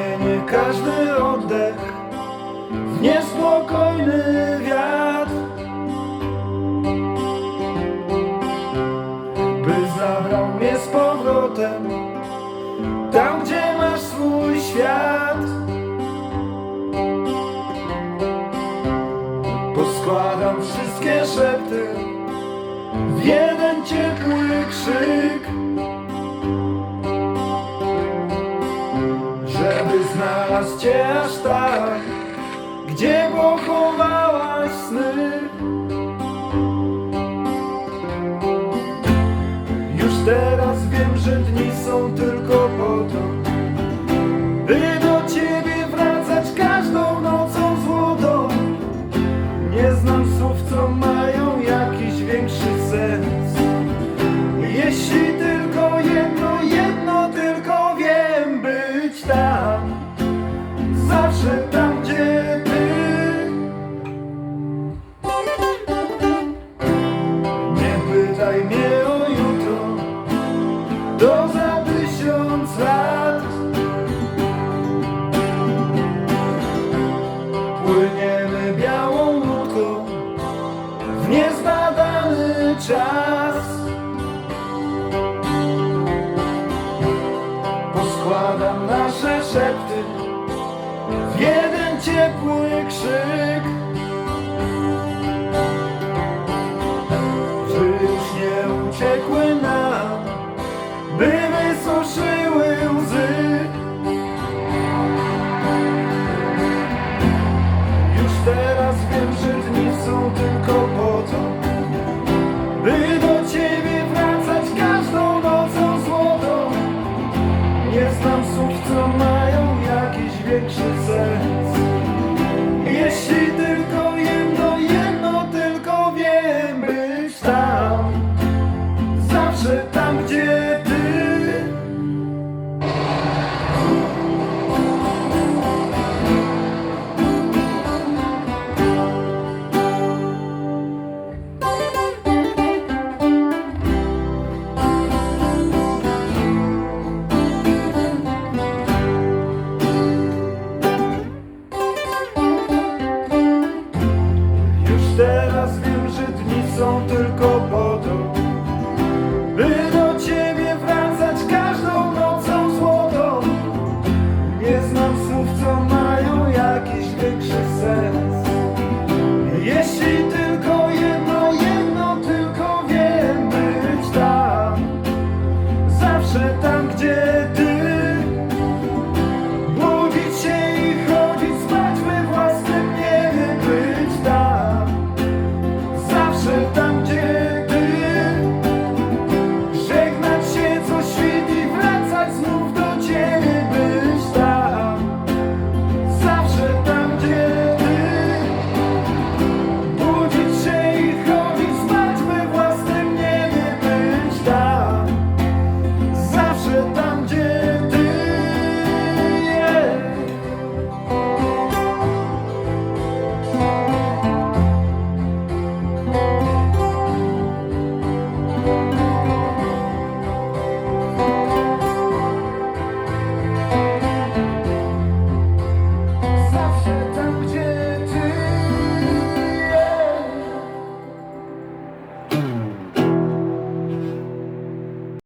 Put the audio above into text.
zmienię każdy oddech w niespokojny wiatr. Cię aż tak Gdzie pochowałaś sny. Już teraz wiem, lat Płyniemy białą łódką W niezbadany czas. Poskładam nasze szepty W jeden ciepły krzyk. Już nie uciekły nam By Chia